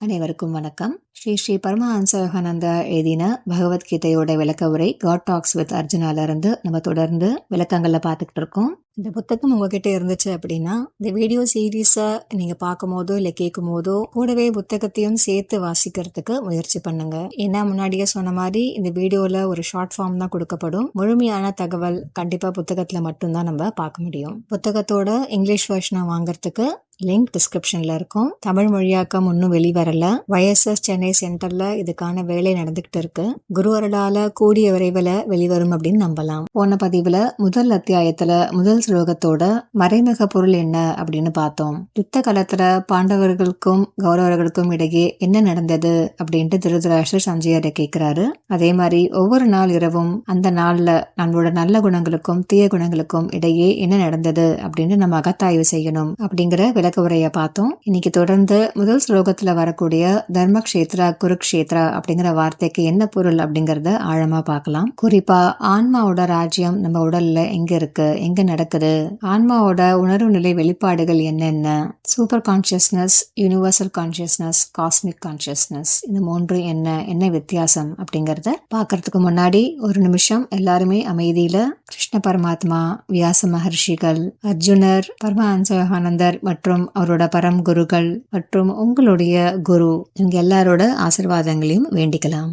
அனைவருக்கும் வணக்கம். ஸ்ரீ ஸ்ரீ பரமஹன்ச யோகானந்தா எழுதின பகவத்கீதையோட விளக்க உரை காட் டாக்ஸ் வித் அர்ஜுனால இருந்து நம்ம தொடர்ந்து விளக்கங்களில் பார்த்துக்கிட்டு இருக்கோம். இந்த புத்தகம் உங்ககிட்ட இருந்துச்சு அப்படின்னா இந்த வீடியோ சீரீஸை நீங்கள் பார்க்கும் போதோ இல்லை கேட்கும் போதோ கூடவே புத்தகத்தையும் சேர்த்து வாசிக்கிறதுக்கு முயற்சி பண்ணுங்க. ஏன்னா முன்னாடியே சொன்ன மாதிரி இந்த வீடியோவில் ஒரு ஷார்ட் ஃபார்ம் தான் கொடுக்கப்படும். முழுமையான தகவல் கண்டிப்பாக புத்தகத்தில் மட்டும்தான் நம்ம பார்க்க முடியும். புத்தகத்தோட இங்கிலீஷ் வெர்ஷனை வாங்குறதுக்கு லிங்க் டிஸ்கிரிப்ஷன்ல இருக்கும். தமிழ் மொழியாக்கம் இன்னும் வெளிவரல. வயசஸ் சென்னை சென்டர்ல இதுக்கான வேலை நடந்துகிட்டு இருக்கு. குரு அருளால கூடிய விரைவில் வெளிவரும் அப்படின்னு நம்பலாம். போன பதிவுல முதல் அத்தியாயத்துல முதல் ஸ்லோகத்தோட மறைமுக பொருள் என்ன அப்படின்னு பார்த்தோம். யுத்த காலத்துல பாண்டவர்களுக்கும் கௌரவர்களுக்கும் இடையே என்ன நடந்தது அப்படின்ட்டு திருதராஷ்டர் சஞ்சயரை கேட்கிறாரு அதே மாதிரி ஒவ்வொரு நாள் இரவும் அந்த நாள்ல நம்மளோட நல்ல குணங்களுக்கும் தீய குணங்களுக்கும் இடையே என்ன நடந்தது அப்படின்னு நம்ம அகத்தாய்வு செய்யணும் அப்படிங்கிற விளக்க உரையை பார்த்தோம். இன்னைக்கு தொடர்ந்து முதல் ஸ்லோகத்துல வரக்கூடிய தர்மக்ஷேத்ரா குருக்ஷேத்ரா அப்படிங்கிற வார்த்தைக்கு என்ன பொருள் அப்படிங்கறத ஆழமா பார்க்கலாம். குறிப்பா ஆன்மாவோட ராஜ்யம் நம்ம உடல்ல எங்க இருக்கு? எங்க நடக்குது. ஆன்மாவோட உணர்வு நிலை வெளிப்பாடுகள் என்னென்ன? Super consciousness universal consciousness cosmic consciousness இந்த மூன்று என்ன? என்ன வித்தியாசம்? அப்படிங்கறத பார்க்கறதுக்கு முன்னாடி ஒரு நிமிஷம் எல்லாருமே அமைதியில கிருஷ்ண பரமாத்மா வியாச மகர்ஷிகள் அர்ஜுனர் பரமஹன்ச யோகானந்தர் மற்றும் அவரோட பரம் குருகள் மற்றும் உங்களுடைய குரு இவங்க எல்லாரோட ஆசிர்வாதங்களையும் வேண்டிக்கலாம்.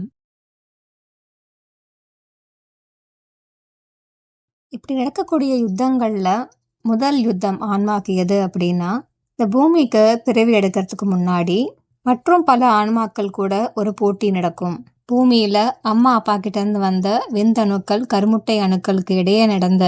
இப்படி நடக்கக்கூடிய யுத்தங்களில் முதல் யுத்தம் ஆன்மாக்கு எது அப்படின்னா இந்த பூமிக்கு பிறவி எடுக்கிறதுக்கு முன்னாடி மற்றும் பல ஆன்மாக்கள் கூட ஒரு போட்டி நடக்கும். பூமியில அம்மா அப்பா கிட்டேருந்து வந்த விந்தணுக்கள் கருமுட்டை அணுக்களுக்கு இடையே நடந்த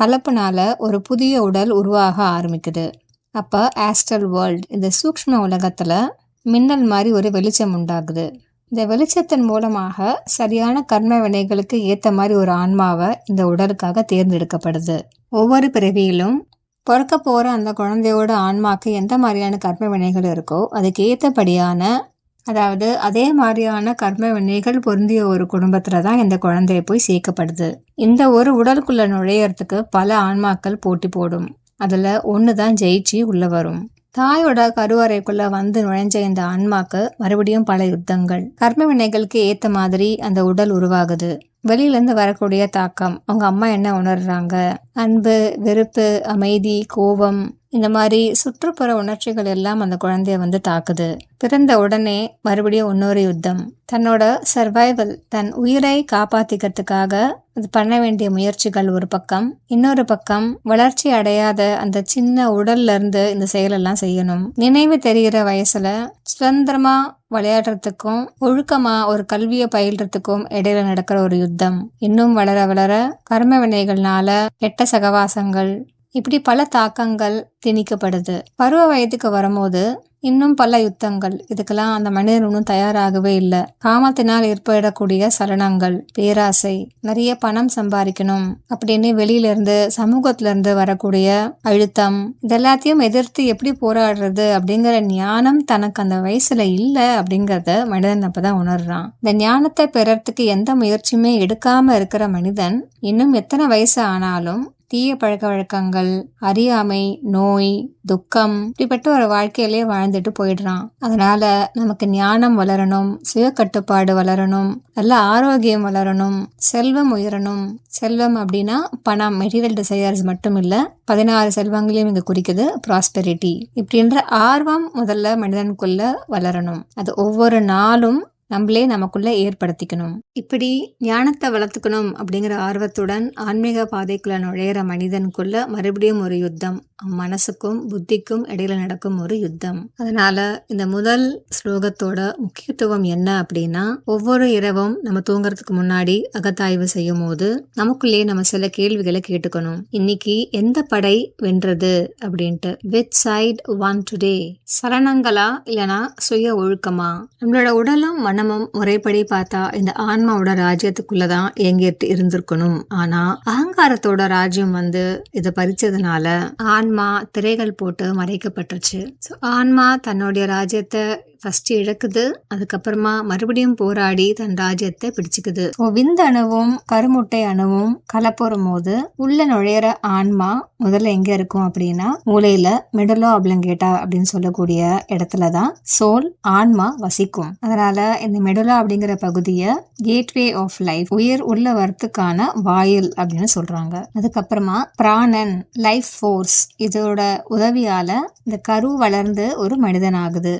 கலப்புனால ஒரு புதிய உடல் உருவாக ஆரம்பிக்குது. அப்போ ஆஸ்ட்ரல் வேர்ல்ட் இந்த சூக்ஷ்ம உலகத்தில் மின்னல் மாதிரி ஒரு வெளிச்சம் உண்டாகுது. இந்த வெளிச்சத்தின் மூலமாக சரியான கர்ம வினைகளுக்கு ஏற்ற மாதிரி ஒரு ஆன்மாவை இந்த உடலுக்காக தேர்ந்தெடுக்கப்படுது. ஒவ்வொரு பிறவியிலும் பிறக்க போகிற அந்த குழந்தையோட ஆன்மாக்கு எந்த மாதிரியான கர்ம வினைகள் இருக்கோ அதுக்கு ஏற்றபடியான அதாவது அதே மாதிரியான கர்ம வினைகள் பொருந்திய ஒரு குடும்பத்தில் தான் இந்த குழந்தைய போய் சேர்க்கப்படுது. இந்த ஒரு உடலுக்குள்ளே நுழையறதுக்கு பல ஆன்மாக்கள் போட்டி போடும். அதில் ஒன்று தான் ஜெயிச்சு உள்ளே வரும். தாயோட கருவறைக்குள்ள வந்து நுழைஞ்ச இந்த ஆன்மாக்கு மறுபடியும் பல யுத்தங்கள். கர்ம வினைகளுக்கு ஏத்த மாதிரி அந்த உடல் உருவாகுது. வெளியிலேருந்து வரக்கூடிய தாக்கம். அவங்க அம்மா என்ன உணர்றாங்க? அன்பு வெறுப்பு அமைதி கோபம் இந்த மாதிரி சுற்றுப்புற உணர்ச்சிகள் எல்லாம் அந்த குழந்தைய வந்து தாக்குது. பிறந்த உடனே மறுபடியும் இன்னொரு யுத்தம். தன்னோட சர்வைவல் தன் உயிரை காப்பாத்திக்கிறதுக்காக அது பண்ண வேண்டிய முயற்சிகள் ஒரு பக்கம். இன்னொரு பக்கம் வளர்ச்சி அடையாத அந்த சின்ன உடல்ல இருந்து இந்த செயலெல்லாம் செய்யணும். நினைவு தெரிகிற வயசுல சுதந்திரமா விளையாடுறதுக்கும் ஒழுக்கமா ஒரு கல்வியை பயில்றதுக்கும் இடையில நடக்கிற ஒரு யுத்தம். இன்னும் வளர வளர கர்ம வினைகள்னால கெட்ட சகவாசங்கள் இப்படி பல தாக்கங்கள் திணிக்கப்படுது. பருவ வயதுக்கு வரும்போது இன்னும் பல யுத்தங்கள். இதுக்கெல்லாம் அந்த மனிதன் இன்னும் தயாராகவே இல்லை. காமத்தினால் ஏற்படக்கூடிய சலனங்கள் பேராசை நிறைய பணம் சம்பாதிக்கணும் அப்படின்னு வெளியிலிருந்து சமூகத்திலிருந்து வரக்கூடிய அழுத்தம் இதெல்லாத்தையும் எதிர்த்து எப்படி போராடுறது அப்படிங்கிற ஞானம் தனக்கு அந்த வயசுல இல்லை அப்படிங்கிறத மனிதன் அப்பதான் உணர்றான். இந்த ஞானத்தை பெறறதுக்கு எந்த முயற்சியுமே எடுக்காம இருக்கிற மனிதன் இன்னும் எத்தனை வயசு ஆனாலும் தீய பழக்க வழக்கங்கள் அறியாமை நோய் துக்கம் இப்படிப்பட்ட ஒரு வாழ்க்கையிலே வாழ்ந்துட்டு போயிடுறான். அதனால நமக்கு ஞானம் வளரணும் சுய கட்டுப்பாடு வளரணும் நல்ல ஆரோக்கியம் வளரணும் செல்வம் உயரணும். செல்வம் அப்படின்னா பணம் மெட்டீரியல் டிசையர்ஸ் மட்டும் இல்ல பதினாறு செல்வங்களையும் இங்க குறிக்குது ப்ராஸ்பெரிட்டி இப்படின்ற ஆர்வம் முதல்ல மனிதனுக்குள்ள வளரணும். அது ஒவ்வொரு நாளும் நம்மளே நமக்குள்ளே ஏற்படுத்திக்கணும். இப்படி ஞானத்தை வளர்த்துக்கணும் அப்படிங்கிற ஆர்வத்துடன் ஆன்மீக பாதைக்குள்ள நுழையிற மனிதனுக்குள்ள மறுபடியும் ஒரு யுத்தம். மனசுக்கும் புத்திக்கும் இடையில நடக்கும் ஒரு யுத்தம். அதனால இந்த முதல் ஸ்லோகத்தோட முக்கியத்துவம் என்ன அப்படின்னா ஒவ்வொரு இரவும் நம்ம தூங்குறதுக்கு முன்னாடி அகத்தாய்வு செய்யும் போது நமக்குள்ளே நம்ம சில கேள்விகளை கேட்டுக்கணும். இன்னைக்கு எந்த படை வென்றது அப்படின்ட்டு. விச் சைட் ஒன் டுடே சரணங்களா இல்லனா சுய ஒழுக்கமா? நம்மளோட உடலும் மனமும் முறைப்படி பார்த்தா இந்த ஆன்மாவோட ராஜ்யத்துக்குள்ளதான் இயங்கிட்டு இருந்திருக்கணும். ஆனா அகங்காரத்தோட ராஜ்யம் வந்து இதை பறிச்சதுனால ஆன்மா திரைகள் போட்டு மறைக்கப்பட்டுருச்சு. ஸோ ஆன்மா தன்னுடைய ராஜ்யத்தை ஃபர்ஸ்ட் இழக்குது அதுக்கப்புறமா மறுபடியும் போராடி தன் ராஜ்யத்தை பிடிச்சுக்குது. விந்த அணுவும் கருமுட்டை அணுவும் கலப்புறும் போது உள்ள நுழையிற ஆன்மா முதல்ல எங்க இருக்கும் அப்படின்னா மூளையில மிடலோ அப்ளங்கேட்டா அப்படின்னு சொல்லக்கூடிய இடத்துல தான் சோல் ஆன்மா வசிக்கும். அதனால இந்த மெடலா அப்படிங்கிற பகுதியை கேட்வே ஆஃப் லைஃப் உயிர் உள்ள வரத்துக்கான வாயில் அப்படின்னு சொல்றாங்க. அதுக்கப்புறமா பிராணன் லைஃப் ஃபோர்ஸ் இதோட உதவியால இந்த கரு வளர்ந்து ஒரு மனிதன் ஆகுது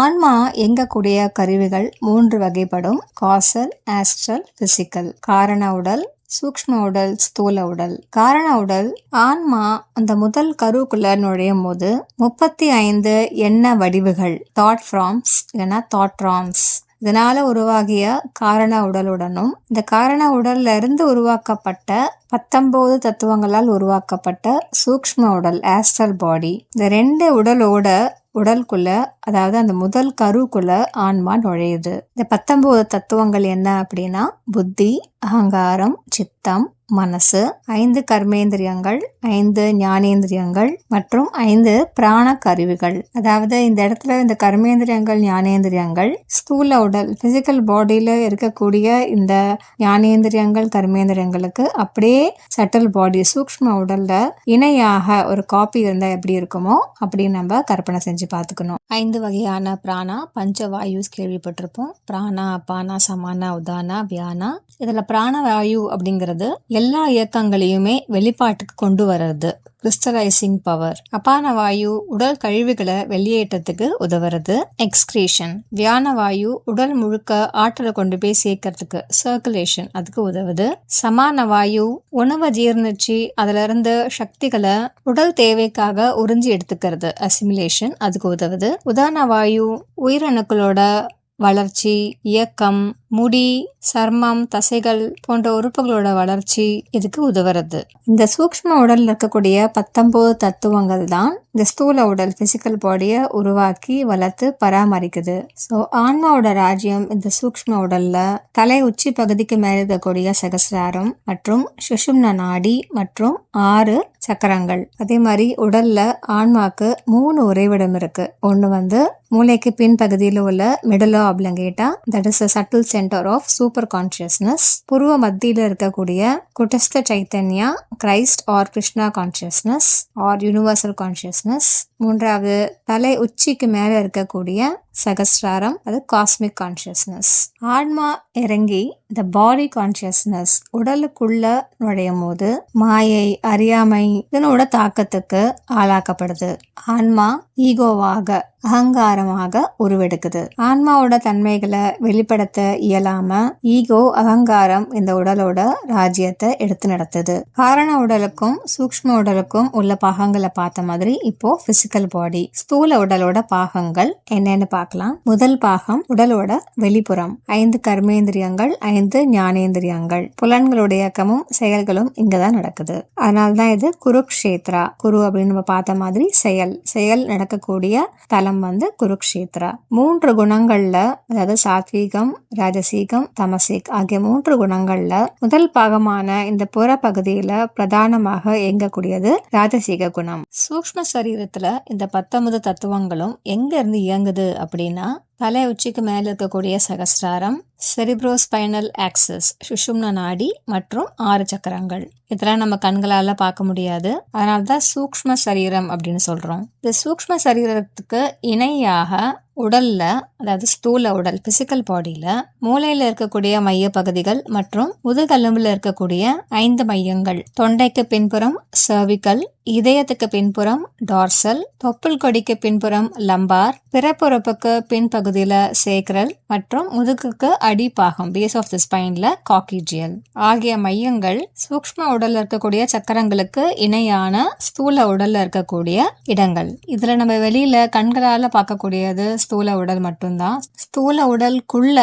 ஆன்மா எங்கக்கூடிய கருவிகள் மூன்று வகைப்படும். Causal astral physical. காரண உடல் சூக்ஷ்ம உடல் ஸ்தூல உடல். காரண உடல் ஆன்மா அந்த முதல் கருவுக்குள்ள நுழையும் போது முப்பத்தி ஐந்து எண்ண வடிவுகள் தாட் ஃப்ராம்ஸ் இல்லைன்னா தாட்ராம்ஸ் இதனால உருவாகிய காரண உடலுடனும் இந்த காரண உடல்ல இருந்து உருவாக்கப்பட்ட பத்தொன்பது தத்துவங்களால் உருவாக்கப்பட்ட சூக்ஷ்ம உடல் ஆஸ்ட்ரல் பாடி இந்த ரெண்டு உடலோட உடலுக்குள்ள அதாவது அந்த முதல் கருவுக்குள்ள ஆன்மா நுழையுது. இந்த பத்தொன்பது தத்துவங்கள் என்ன அப்படின்னா புத்தி அகங்காரம் சித்தம் மனசு ஐந்து கர்மேந்திரியங்கள் ஐந்து ஞானேந்திரியங்கள் மற்றும் ஐந்து பிராண கருவிகள் அதாவது இந்த இடத்துல இந்த கர்மேந்திரியங்கள் ஞானேந்திரியங்கள் ஸ்தூல உடல் பிசிக்கல் பாடியில இருக்கக்கூடிய இந்த ஞானேந்திரியங்கள் கர்மேந்திரியங்களுக்கு அப்படியே சட்டில் பாடி சூக்ஷ்ம உடல்ல இணையாக ஒரு காப்பி இருந்தா எப்படி இருக்குமோ அப்படி நம்ம கற்பனை செஞ்சு பார்த்துக்கணும். ஐந்து வகையான பிராணா பஞ்ச வாயுஸ் கேள்விப்பட்டிருப்போம். பிராணா அபானா சமானா உதானா வியானா. இதுல பிராணவாயு அப்படிங்கிறது எல்லா இயக்கங்களையுமே வெளிப்பாட்டுக்கு கொண்டு வர்றது. கிறிஸ்டலைசிங் பவர் அபான வாயு உடல் கழிவுகளை வெளியேற்றத்துக்கு உதவுறது. எக்ஸ்கிரீஷன் வியான வாயு உடல் முழுக்க ஆற்றலை கொண்டு போய் சேர்க்கறதுக்கு சர்க்குலேஷன் அதுக்கு உதவுது. சமான வாயு உணவை ஜீர்ணிச்சு அதுல இருந்து சக்திகளை உடல் தேவைக்காக உறிஞ்சி எடுத்துக்கிறது. அசிமிலேஷன் அதுக்கு உதவுது. உதான வாயு உயிரணுக்களோட வளர்ச்சி இயக்கம் முடி சர்மம் தசைகள் போன்ற உறுப்புகளோட வளர்ச்சி இதுக்கு உதவுறது. இந்த சூக்ஷ்ம உடல்ல இருக்கக்கூடிய பத்தொன்பது தத்துவங்கள் தான் இந்த ஸ்தூல உடல் பிசிக்கல் பாடியை உருவாக்கி வளர்த்து பராமரிக்குது. ஸோ ஆன்மாவோட ராஜ்யம் இந்த சூக்ஷ்ம உடல்ல தலை உச்சி பகுதிக்கு மேல இருக்கக்கூடிய சகசிராரம் மற்றும் சுஷும்ன நாடி மற்றும் ஆறு சக்கரங்கள். அதே மாதிரி உடல்ல ஆன்மாக்கு மூணு உறைவிடம் இருக்கு. ஒன்று வந்து மூளைக்கு பின் பகுதியில் உள்ள medulla oblongata that is subtle center of super consciousness புருவ மத்தியில் இருக்கக்கூடிய குட்டஸ்த Chaitanya Christ or Krishna consciousness or universal consciousness மூன்றாவது தலை உச்சிக்கு மேலே இருக்கக்கூடிய சகஸ்ராரம் அது காஸ்மிக் கான்சியஸ்னஸ் ஆன்மா இறங்கி இந்த பாடி கான்சியஸ்னஸ் உடலுக்குள்ள நுழையும் போது மாயை அறியாமை இதனோட தாக்கத்துக்கு ஆளாக்கப்படுது. ஆன்மா ஈகோவாக அகங்காரமாக உருவெடுக்குது. ஆன்மாவோட தன்மைகளை வெளிப்படுத்த இயலாம ஈகோ அகங்காரம் இந்த உடலோட ராஜ்யத்தை எடுத்து நடத்துது. காரண உடலுக்கும் சூக்ஷ்ம உடலுக்கும் உள்ள பாகங்களை பார்த்த மாதிரி இப்போ பிசிக்கல் பாடி ஸ்தூல உடலோட பாகங்கள் என்னன்னு பார்க்கலாம். முதல் பாகம் உடலோட வெளிப்புறம். ஐந்து கர்மேந்திரியங்கள் ஐந்து ஞானேந்திரியங்கள். புலன்களுடைய இயக்கமும் செயல்களும் இங்கதான் நடக்குது. அதனால்தான் இது குருக்ஷேத்ரா. குரு அப்படின்னு நம்ம பார்த்த மாதிரி செயல். செயல் நடக்கக்கூடிய தலம் வந்து குருக்ஷேத்ரா. மூன்று குணங்கள்ல அதாவது சாத்வீகம் ராஜசீகம் தமசிக் ஆகிய மூன்று குணங்கள்ல முதல் பாகமான இந்த புற பகுதியில பிரதானமாக இயங்கக்கூடியது ராஜசீக குணம். சூக்ஷ்ம சரீரத்துல இந்த பத்தொன்பது தத்துவங்களும் எங்க இருந்து இயங்குது அப்படின்னா தலை உச்சிக்கு மேலே இருக்கக்கூடிய சகஸ்ராரம் செரிப்ரோஸ்பைனல் ஆக்சஸ் சுஷும்ன நாடி மற்றும் ஆறு சக்கரங்கள். இதெல்லாம் நம்ம கண்களால் பார்க்க முடியாது. அதனால தான் சூக்ஷ்ம சரீரம் அப்படின்னு சொல்கிறோம் இந்த சூக்ஷ்ம சரீரத்துக்கு இணையாக உடல்ல அதாவது ஸ்தூல உடல் பிசிக்கல் பாடியில மூளையில இருக்கக்கூடிய மைய பகுதிகள் மற்றும் முதுகெலும்புல இருக்கக்கூடிய ஐந்து மையங்கள். தொண்டைக்கு பின்புறம் சர்விக்கல் இதயத்துக்கு பின்புறம் டார்சல் தொப்புள் கொடிக்கு பின்புறம் லம்பார் பிறப்புறுப்புக்கு பகுதியில் சேக்ரல் மற்றும் முதுகுக்கு அடிப்பாகம் பேஸ் ஆஃப் தி ஸ்பைன்ல காக்கிஜியல் ஆகிய மையங்கள் சூக்ஷ்ம உடல்ல இருக்கக்கூடிய சக்கரங்களுக்கு இணையான ஸ்தூல உடல்ல இருக்கக்கூடிய இடங்கள். இதுல நம்ம வெளியில கண்களால பார்க்கக்கூடியது ஸ்தூல உடல் மட்டும்தான். ஸ்தூல உடலுக்குள்ள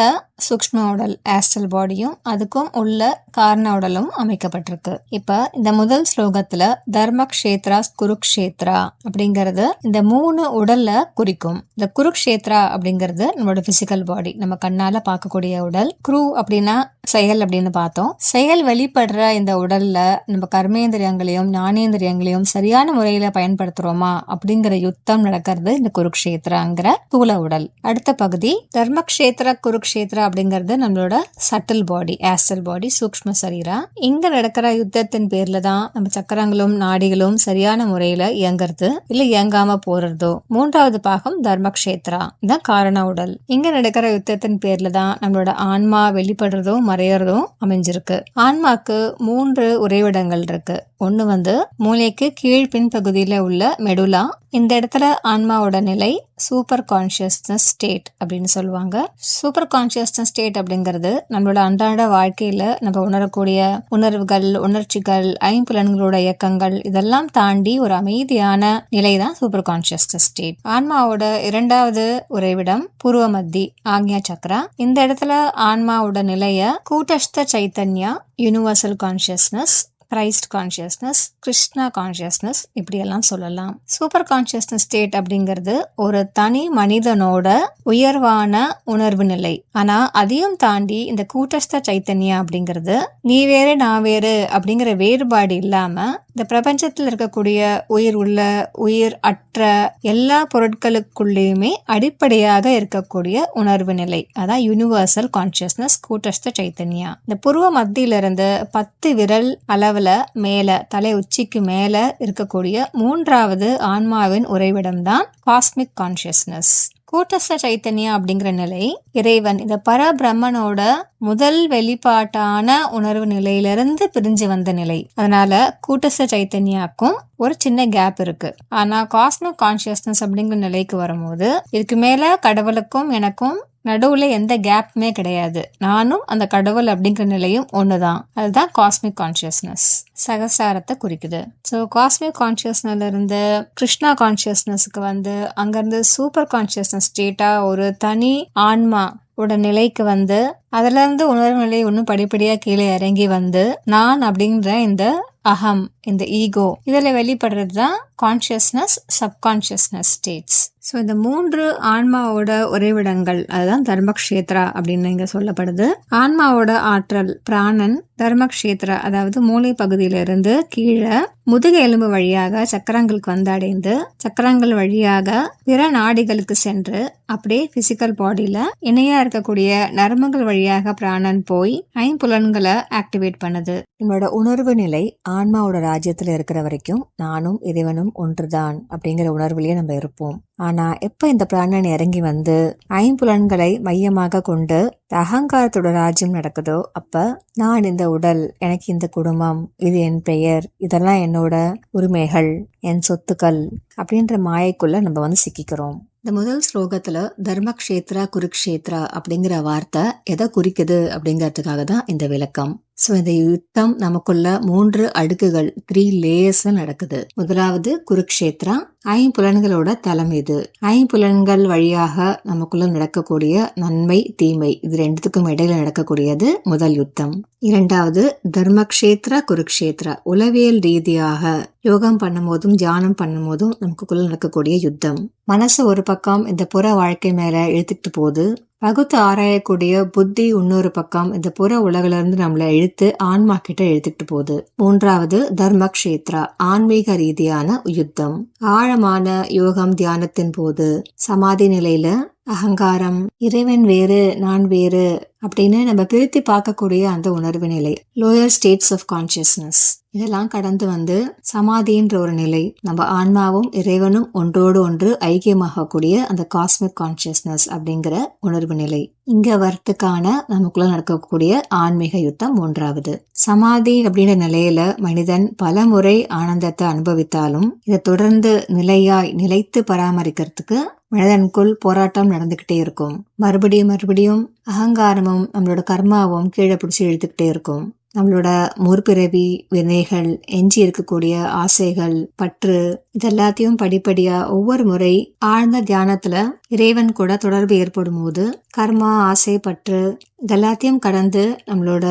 சூக்ம உடல் ஆஸ்டல் பாடியும் அதுக்கும் உள்ள காரண உடலும் அமைக்கப்பட்டிருக்கு. இப்ப இந்த முதல் ஸ்லோகத்துல தர்ம கஷேத்ரா குருக்ஷேத்ரா அப்படிங்கிறது இந்த மூணு உடல்ல குறிக்கும். இந்த குருக்ஷேத்ரா அப்படிங்கிறது நம்மளோட பிசிக்கல் பாடி நம்ம கண்ணால பார்க்கக்கூடிய உடல் குரூ அப்படின்னா செயல் அப்படின்னு பார்த்தோம். செயல் வெளிப்படுற இந்த உடல்ல நம்ம கர்மேந்திரியங்களையும் ஞானேந்திரியங்களையும் சரியான முறையில பயன்படுத்துறோமா அப்படிங்கிற யுத்தம் நடக்கிறது இந்த குருக்ஷேத்திரங்கிற தூள உடல். அடுத்த பகுதி தர்மக்ஷேத்திர குருக்ஷேத்ரா அப்படிங்கிறது நம்மளோட சட்டில் பாடி ஆஸ்டல் பாடி சூக்ஷ்ம சரீரா. இங்க நடக்கிற யுத்தத்தின் பேர்ல தான் நம்ம சக்கரங்களும் நாடிகளும் சரியான முறையில இயங்குறது இல்ல இயங்காம போறதோ. மூன்றாவது பாகம் தர்மக்ஷேத்ரா இதான் காரண உடல். இங்க நடக்கிற யுத்தத்தின் பேர்ல தான் நம்மளோட ஆன்மா வெளிப்படுறதும் மறையறதும் அமைஞ்சிருக்கு. ஆன்மாக்கு மூன்று உறைவிடங்கள் இருக்கு. ஒன்று வந்து மூளைக்கு கீழ் பின்பகுதியில் உள்ள மெடுலா இந்த இடத்துல ஆன்மாவோட நிலை சூப்பர் கான்ஷியஸ்னஸ் ஸ்டேட் அப்படின்னு சொல்லுவாங்க. சூப்பர் கான்ஷியஸ்னஸ் ஸ்டேட் அப்படிங்கிறது நம்மளோட அன்றாட வாழ்க்கையில நம்ம உணரக்கூடிய உணர்வுகள் உணர்ச்சிகள் ஐம்புலன்களோட இயக்கங்கள் இதெல்லாம் தாண்டி ஒரு அமைதியான நிலை தான் சூப்பர் கான்ஷியஸ்னஸ் ஸ்டேட் ஆன்மாவோட இரண்டாவது உறைவிடம் பூர்வ மத்தி ஆக்யா சக்ரா. இந்த இடத்துல ஆன்மாவோட நிலைய கூட்டஸ்த Chaitanya universal consciousness Christ consciousness Krishna consciousness இப்படியெல்லாம் சொல்லலாம். சூப்பர் கான்ஷியஸ்னஸ் ஸ்டேட் அப்படிங்கிறது ஒரு தனி மனிதனோட உயர்வான உணர்வு நிலை. ஆனா அதையும் தாண்டி இந்த கூட்டஸ்த சைத்தன்யா அப்படிங்கிறது நீ வேறு நான் வேறு அப்படிங்கிற வேறுபாடு இல்லாம இந்த பிரபஞ்சத்தில் இருக்கக்கூடிய உயிர் உள்ள உயிர் அற்ற எல்லா பொருட்களுக்குள்ளேயுமே அடிப்படையாக இருக்கக்கூடிய உணர்வு நிலை. அதான் யூனிவர்சல் கான்சியஸ்னஸ் கூட்டஸ்த சைத்தன்யா இந்த புருவ மத்தியிலிருந்து பத்து விரல் அளவில் மேலே தலை உச்சிக்கு மேலே இருக்கக்கூடிய மூன்றாவது ஆன்மாவின் உறைவிடம் தான் காஸ்மிக் கான்சியஸ்னஸ் கூட்டஸ்த சைத்தன்யா அப்படிங்கிற நிலை இறைவன் இந்த பரபிரம்மனோட முதல் வெளிப்பாட்டான உணர்வு நிலையிலிருந்து பிரிஞ்சு வந்த நிலை. அதனால கூட்டஸ்த சைத்தன்யாக்கும் ஒரு சின்ன கேப் இருக்கு. ஆனா காஸ்மிக் கான்சியஸ்னஸ் அப்படிங்கிற நிலைக்கு வரும்போது இதுக்கு மேல கடவுளுக்கும் எனக்கும் நடுவில் எந்த கேப்புமே கிடையாது. நானும் அந்த கடவுள் அப்படிங்கிற நிலையும் ஒன்று தான் அதுதான் காஸ்மிக் கான்சியஸ்னஸ் சகசாரத்தை குறிக்குது. ஸோ காஸ்மிக் கான்சியஸ்னஸ்ல இருந்து கிருஷ்ணா கான்சியஸ்னஸ்க்கு வந்து அங்கேருந்து சூப்பர் கான்சியஸ்னஸ் ஸ்டேட்டாக ஒரு தனி ஆன்மா ஓட நிலைக்கு வந்து அதுலேருந்து உணர்வு நிலை ஒன்றும் படிப்படியாக கீழே இறங்கி வந்து நான் அப்படிங்கிற இந்த அகம் இந்த ஈகோ இதில் வெளிப்படுறது தான் கான்ஷியஸ்னஸ் சப்கான்ஷியஸ்னஸ் ஸ்டேட்ஸ் ஸோ இந்த மூன்று ஆன்மாவோட உறைவிடங்கள் அதுதான் தர்மக்ஷேத்ரா அப்படின்னு இங்க சொல்லப்படுது. ஆன்மாவோட ஆற்றல் பிராணன் தர்மக்ஷேத்ரா அதாவது மூளை பகுதியிலிருந்து கீழே முதுக எலும்பு வழியாக சக்கரங்களுக்கு வந்து அடைந்து சக்கரங்கள் வழியாக பிற நாடிகளுக்கு சென்று அப்படியே பிசிக்கல் பாடியில இணையா இருக்கக்கூடிய நரம்புகள் வழியாக பிராணன் போய் ஐம்புலன்களை ஆக்டிவேட் பண்ணுது. என்னோட உணர்வு நிலை ஆன்மாவோட ராஜ்யத்துல இருக்கிற வரைக்கும் நானும் இறைவனும் ஒன்றுதான் அப்படிங்கிற உணர்வுலயே நம்ம இருப்போம். ஆனா எப்ப இந்த பிராணன் இறங்கி வந்து ஐம்புலன்களை மையமாக கொண்டு அகங்காரத்தோட ராஜ்யம் நடக்குதோ அப்ப நான் இந்த உடல் எனக்கு இந்த குடும்பம் இது என் பெயர் இதெல்லாம் என்னோட உரிமைகள் என் சொத்துக்கள் அப்படின்ற மாயைக்குள்ள நம்ம வந்து சிக்கிக்கிறோம். இந்த முதல் ஸ்லோகத்துல தர்மக்ஷேத்ரா குருக்ஷேத்ரா அப்படிங்கிற வார்த்தை எதை குறிக்குது அப்படிங்கிறதுக்காக தான் இந்த விளக்கம். ஸோ இந்த யுத்தம் நமக்குள்ள மூன்று அடுக்குகள் த்ரீ லேயர்ஸ்ல நடக்குது. முதலாவது குருக்ஷேத்ரா ஐம்புலன்களோட தலம் இது. ஐம்புலன்கள் வழியாக நமக்குள்ள நடக்கக்கூடிய நன்மை தீமை இது ரெண்டுத்துக்கும் இடையில நடக்கக்கூடியது முதல் யுத்தம். இரண்டாவது தர்மக்ஷேத்ரா குருக்ஷேத்ரா. உளவியல் ரீதியாக யோகம் பண்ணும் போதும் தியானம் பண்ணும் போதும் நமக்குள்ள நடக்கக்கூடிய யுத்தம். மனசு ஒரு பக்கம் இந்த புற வாழ்க்கை மேல இழுத்துக்கிட்டு போகுது பகுத்து ஆராயக்கூடிய புத்தி இன்னொரு பக்கம் இந்த புற உலகில இருந்து நம்மளை இழுத்து ஆன்மா கிட்ட இழுத்துட்டு போகுது. மூன்றாவது தர்ம கஷேத்ரா ஆன்மீக ரீதியான யுத்தம். ஆழமான யோகம் தியானத்தின் போது சமாதி நிலையில அகங்காரம் இறைவன் வேறு நான் வேறு அப்படின்னு நம்ம பிரித்து பார்க்கக்கூடிய அந்த உணர்வு நிலை. லோயர் ஸ்டேட்ஸ் ஆஃப் கான்சியஸ்னஸ் இதெல்லாம் கடந்து வந்து சமாதின்ற ஒரு நிலை. நம்ம ஆன்மாவும் இறைவனும் ஒன்றோடு ஒன்று ஐக்கியமாகக்கூடிய அந்த காஸ்மிக் கான்சியஸ்னஸ் அப்படிங்கிற உணர்வு நிலை. இங்க வரத்துக்கான நமக்குள்ள நடக்கக்கூடிய ஆன்மீக யுத்தம் மூன்றாவது. சமாதி அப்படின்ற நிலையில மனிதன் பல முறை ஆனந்தத்தை அனுபவித்தாலும் இதை தொடர்ந்து நிலையாய் நிலைத்து பராமரிக்கிறதுக்கு மனிதனுக்குள் போராட்டம் நடந்துக்கிட்டே இருக்கும். மறுபடியும் மறுபடியும் அகங்காரமும் நம்மளோட கர்மாவும் கீழே பிடிச்சி இழுத்துக்கிட்டே இருக்கும். நம்மளோட முற்பிறவி வினைகள் எஞ்சி இருக்கக்கூடிய ஆசைகள் பற்று இதெல்லாத்தையும் படிப்படியா ஒவ்வொரு முறை ஆழ்ந்த தியானத்துல இறைவன் கூட தொடர்பு ஏற்படும் போது கர்மா ஆசை பற்று இதெல்லாத்தையும் கடந்து நம்மளோட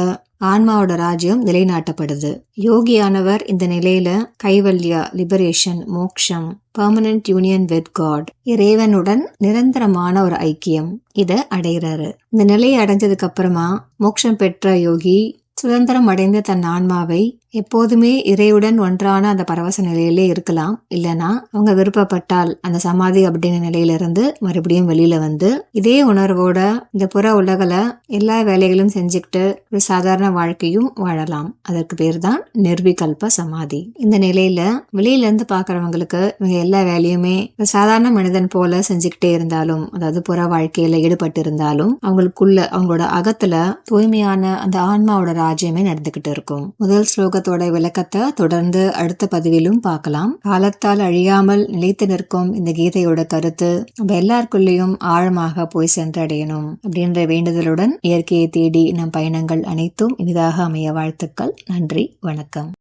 ஆன்மாவோட ராஜ்யம் நிலைநாட்டப்படுது. யோகியானவர் இந்த நிலையில கைவல்யா லிபரேஷன் மோக்ஷம் பர்மனன்ட் யூனியன் வித் காட் இறைவனுடன் நிரந்தரமான ஒரு ஐக்கியம். இத அடைகிறாரு. இந்த நிலையை அடைஞ்சதுக்கு அப்புறமா மோட்சம் பெற்ற யோகி சுதந்திரம் அடைந்த தன் ஆன்மாவை எப்போதுமே இறையுடன் ஒன்றான அந்த பரவச நிலையிலே இருக்கலாம். இல்லைனா அவங்க விருப்பப்பட்டால் அந்த சமாதி அப்படிங்கிற நிலையிலிருந்து மறுபடியும் வெளியில வந்து இதே உணர்வோட இந்த புற உலகில் எல்லா வேலைகளும் செஞ்சுக்கிட்டு ஒரு சாதாரண வாழ்க்கையும் வாழலாம். அதற்கு பேர் தான் நிர்விகல்ப சமாதி. இந்த நிலையில வெளியில இருந்து பாக்குறவங்களுக்கு இவங்க எல்லா வேலையுமே சாதாரண மனிதன் போல செஞ்சுக்கிட்டே இருந்தாலும் அதாவது புற வாழ்க்கையில ஈடுபட்டு இருந்தாலும் அவங்களுக்குள்ள அவங்களோட அகத்துல தூய்மையான அந்த ஆன்மாவோட ராஜ்யமே நடந்துகிட்டு இருக்கும். முதல் ஸ்லோகத்தோட விளக்கத்தை தொடர்ந்து அடுத்த பதிவிலும் பார்க்கலாம். காலத்தால் அழியாமல் நிலைத்து நிற்கும் இந்த கீதையோட கருத்து நம்ம எல்லாருக்குள்ளேயும் ஆழமாக போய் சென்றடையணும் அப்படின்ற வேண்டுதலுடன் இயற்கையை தேடி நம் பயணங்கள் அனைத்தும் இனிதாக அமைய வாழ்த்துக்கள். நன்றி வணக்கம்.